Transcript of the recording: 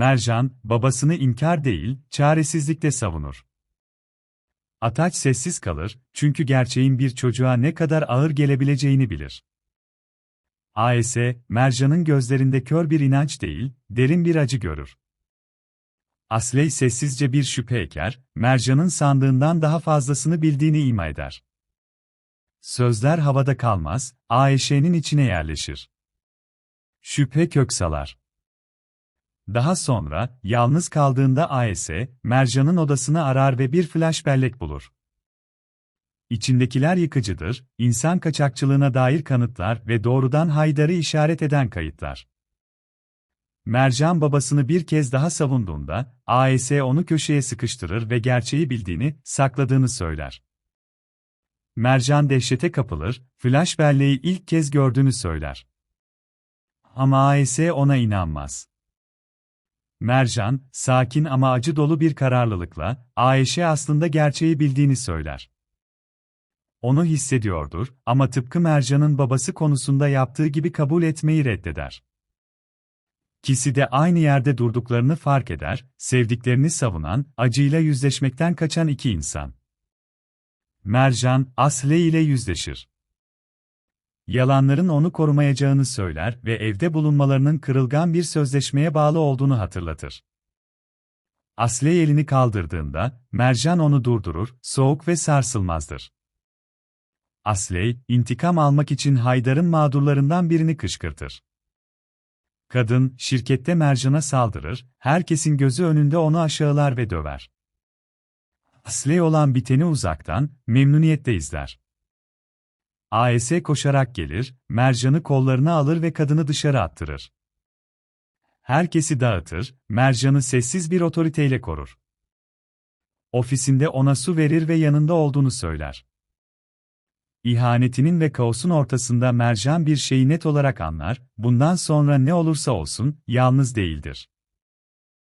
Mercan, babasını inkar değil, çaresizlikle savunur. Ataç sessiz kalır, çünkü gerçeğin bir çocuğa ne kadar ağır gelebileceğini bilir. AS, Mercan'ın gözlerinde kör bir inanç değil, derin bir acı görür. Asley sessizce bir şüphe eker, Mercan'ın sandığından daha fazlasını bildiğini ima eder. Sözler havada kalmaz, Ayşe'nin içine yerleşir. Şüphe kök salar. Daha sonra, yalnız kaldığında AS, Mercan'ın odasını arar ve bir flash bellek bulur. İçindekiler yıkıcıdır, insan kaçakçılığına dair kanıtlar ve doğrudan Haydar'ı işaret eden kayıtlar. Mercan babasını bir kez daha savunduğunda, AS onu köşeye sıkıştırır ve gerçeği bildiğini, sakladığını söyler. Mercan dehşete kapılır, flash belleği ilk kez gördüğünü söyler. Ama AS ona inanmaz. Mercan, sakin ama acı dolu bir kararlılıkla, Ayşe aslında gerçeği bildiğini söyler. Onu hissediyordur ama tıpkı Mercan'ın babası konusunda yaptığı gibi kabul etmeyi reddeder. İkisi de aynı yerde durduklarını fark eder, sevdiklerini savunan, acıyla yüzleşmekten kaçan iki insan. Mercan, Asle ile yüzleşir. Yalanların onu korumayacağını söyler ve evde bulunmalarının kırılgan bir sözleşmeye bağlı olduğunu hatırlatır. Asle elini kaldırdığında, Mercan onu durdurur, soğuk ve sarsılmazdır. Asley, intikam almak için Haydar'ın mağdurlarından birini kışkırtır. Kadın, şirkette Mercan'a saldırır, herkesin gözü önünde onu aşağılar ve döver. Asley olan biteni uzaktan, memnuniyetle izler. AS koşarak gelir, Mercan'ı kollarına alır ve kadını dışarı attırır. Herkesi dağıtır, Mercan'ı sessiz bir otoriteyle korur. Ofisinde ona su verir ve yanında olduğunu söyler. İhanetinin ve kaosun ortasında Mercan bir şeyi net olarak anlar, bundan sonra ne olursa olsun, yalnız değildir.